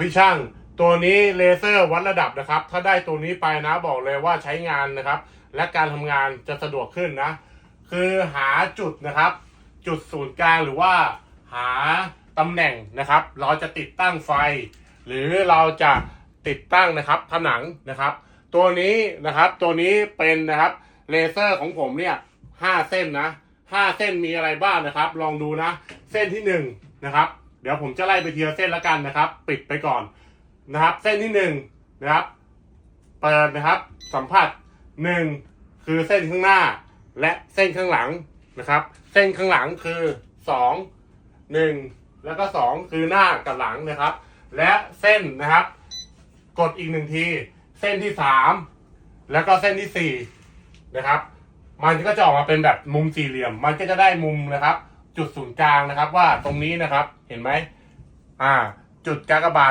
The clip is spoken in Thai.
พี่ช่าง ตัวนี้เลเซอร์วัดระดับนะครับ ถ้าได้ตัวนี้ไปนะบอกเลยว่าใช้งานนะครับ และการทำงานจะสะดวกขึ้นนะ คือหาจุดนะครับ จุดศูนย์กลางหรือว่าหาตำแหน่งนะครับ เราจะติดตั้งไฟ หรือเราจะติดตั้งนะครับผนังนะครับ ตัวนี้นะครับตัวนี้เป็นนะครับเลเซอร์ของผมเนี่ยห้าเส้นนะห้าเส้นมีอะไรบ้างนะครับ ลองดูนะ เส้นที่หนึ่งนะครับ เดี๋ยวผมจะไล่ไปทีละเส้นล้วกันนะครับ ปิดไปก่อนนะครับ เส้นที่หนึ่งนะครับ เปิดนะครับ สัมผัสหนึ่งคือเส้นข้างหน้า และเส้นข้างหลังนะครับ เส้นข้างหลังคือสองหนึ่งแล้วก็สองคือหน้ากับหลังนะครับ และเส้นนะครับ กดอีกหนึ่งที เส้นที่สามแล้วก็เส้นที่สี่นะครับ มันก็จะออกมาเป็นแบบมุมสี่เหลี่ยม มันก็จะได้มุมนะครับ จุดศูนย์กลางนะครับ ว่าตรงนี้นะครับ เห็นไหมอ่า จุดกากบาท